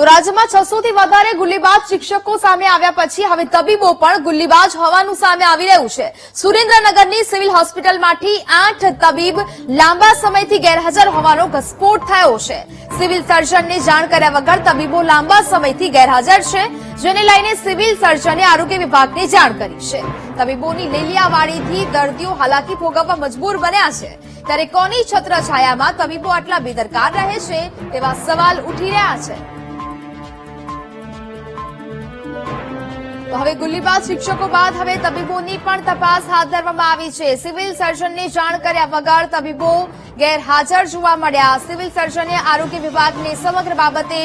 તો રાજ્યમાં છસો થી વધારે ગુલ્લીબાજ શિક્ષકો સામે આવ્યા પછી હવે તબીબો પણ ગુલ્લીબાજ હોવાનું સામે આવી રહ્યું છે. સુરેન્દ્રનગરની સિવિલ હોસ્પિટલમાંથી આઠ તબીબ લાંબા સમયથી ગેરહાજર હોવાનો ઘસ્ફોટ થયો છે. સિવિલ સર્જનને જાણ કર્યા વગર તબીબો લાંબા સમયથી ગેરહાજર છે, જેને લઈને સિવિલ સર્જને આરોગ્ય વિભાગને જાણ કરી છે. તબીબોની લીલિયાવાડીથી દર્દીઓ હાલાકી ભોગવવા મજબૂર બન્યા છે. ત્યારે કોની છત્રછાયામાં તબીબો આટલા બેદરકાર રહે છે તેવા સવાલ ઉઠી રહ્યા છે. તો હવે ગુલ્લીબાજ શિક્ષકો બાદ હવે તબીબોની પણ તપાસ હાથ ધરવામાં આવી છે. સિવિલ સર્જનને જાણ કર્યા વગર તબીબો ગેરહાજર જોવા મળ્યા. સિવિલ સર્જને આરોગ્ય વિભાગને સમગ્ર બાબતે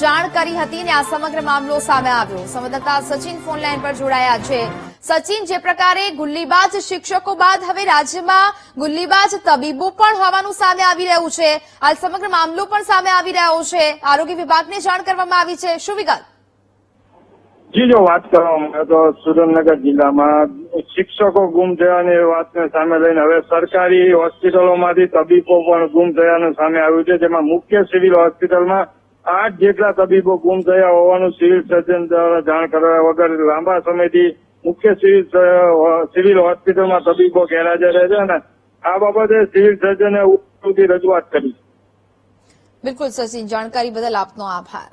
જાણ કરી હતી અને આ સમગ્ર મામલો સામે આવ્યો. સંવાદદાતા સચિન ફોનલાઈન પર જોડાયા છે. સચિન, જે પ્રકારે ગુલ્લીબાજ શિક્ષકો બાદ હવે રાજ્યમાં ગુલ્લીબાજ તબીબો પણ હોવાનું સામે આવી રહ્યું છે. આ સમગ્ર મામલો પણ સામે આવી રહ્યો છે. આરોગ્ય વિભાગને જાણ કરવામાં આવી છે. શું વિગત? જી, જો વાત કરવામાં આવે તો સુરેન્દ્રનગર જિલ્લામાં શિક્ષકો ગુમ થયાની વાતને સામે લઈને હવે સરકારી હોસ્પિટલોમાંથી તબીબો પણ ગુમ થયાનું સામે આવ્યું છે, જેમાં મુખ્ય સિવિલ હોસ્પિટલમાં આઠ જેટલા તબીબો ગુમ થયા હોવાનું સિવિલ સર્જન દ્વારા જાણ કરવા વગર લાંબા સમયથી મુખ્ય સિવિલ સિવિલ હોસ્પિટલમાં તબીબો ગેરહાજર રહે છે અને આ બાબતે સિવિલ સર્જને ઉપરથી રજૂઆત કરી બિલકુલ સચિન, જાણકારી બદલ આપનો આભાર.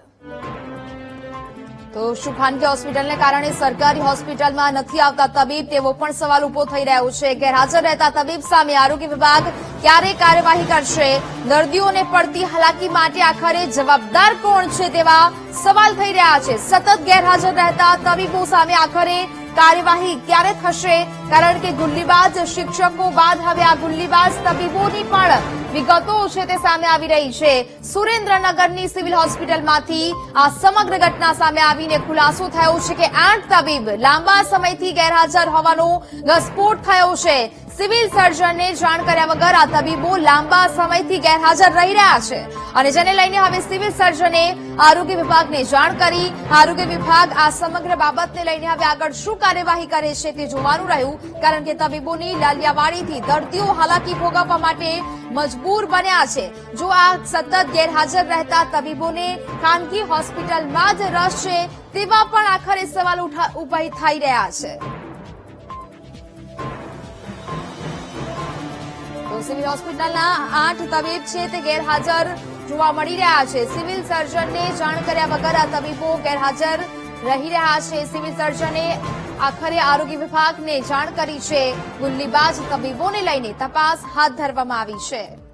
તો શું હોસ્પિટલને કારણે સરકારી હોસ્પિટલમાં નથી આવતા તબીબ, તેવો પણ સવાલ ઊભો થઈ રહ્યો છે. ગેરહાજર રહેતા તબીબ સામે આરોગ્ય વિભાગ ક્યારે કાર્યવાહી કરશે? દર્દીઓને પડતી હાલાકી માટે આખરે જવાબદાર કોણ છે તેવા સવાલ થઈ રહ્યા છે. સતત ગેરહાજર રહેતા તબીબો સામે આખરે કાર્યવાહી ક્યારે થશે? કારણ કે ગુલ્લીબાજ શિક્ષકો બાદ હવે આ ગુલ્લીબાજ તબીબોની પણ વિગતો છે તે સામે આવી રહી છે. સુરેન્દ્રનગરની સિવિલ હોસ્પિટલમાંથી આ સમગ્ર ઘટના સામે આવીને ખુલાસો થયો છે કે આઠ તબીબ લાંબા સમયથી ગેરહાજર હોવાનો ઘસ્ફોટ થયો છે. સિવિલ સર્જનને જાણ કર્યા વગર આ તબીબો લાંબા સમયથી ગેરહાજર રહી રહ્યા છે. અને જેને લઈને હવે સિવિલ સર્જને આરોગ્ય વિભાગને જાણ કરી, આરોગ્ય વિભાગ આ સમગ્ર બાબતને લઈને હવે આગળ શું કાર્યવાહી કરે છે તે જોવાનું રહ્યું, કારણ કે તબીબોની લાલિયાવાડીથી દર્દીઓ હાલાકી ભોગવવા માટે મજબૂર બન્યા છે. જો આ સતત ગેરહાજર રહેતા તબીબોને ખાનગી હોસ્પિટલમાં જ રસ છે, તેવા પણ આખરે સવાલ ઊભા થઈ રહ્યા છે. સિવિલ હોસ્પિટલના આઠ તબીબ છે તે ગેરહાજર જોવા મળી રહ્યા છે. સિવિલ સર્જનને જાણ કર્યા વગર આ તબીબો ગેરહાજર રહી રહ્યા છે. સિવિલ સર્જને આખરે આરોગ્ય વિભાગને જાણ કરી છે. ગુલ્લીબાજ તબીબોને લઈને તપાસ હાથ ધરવામાં આવી છે.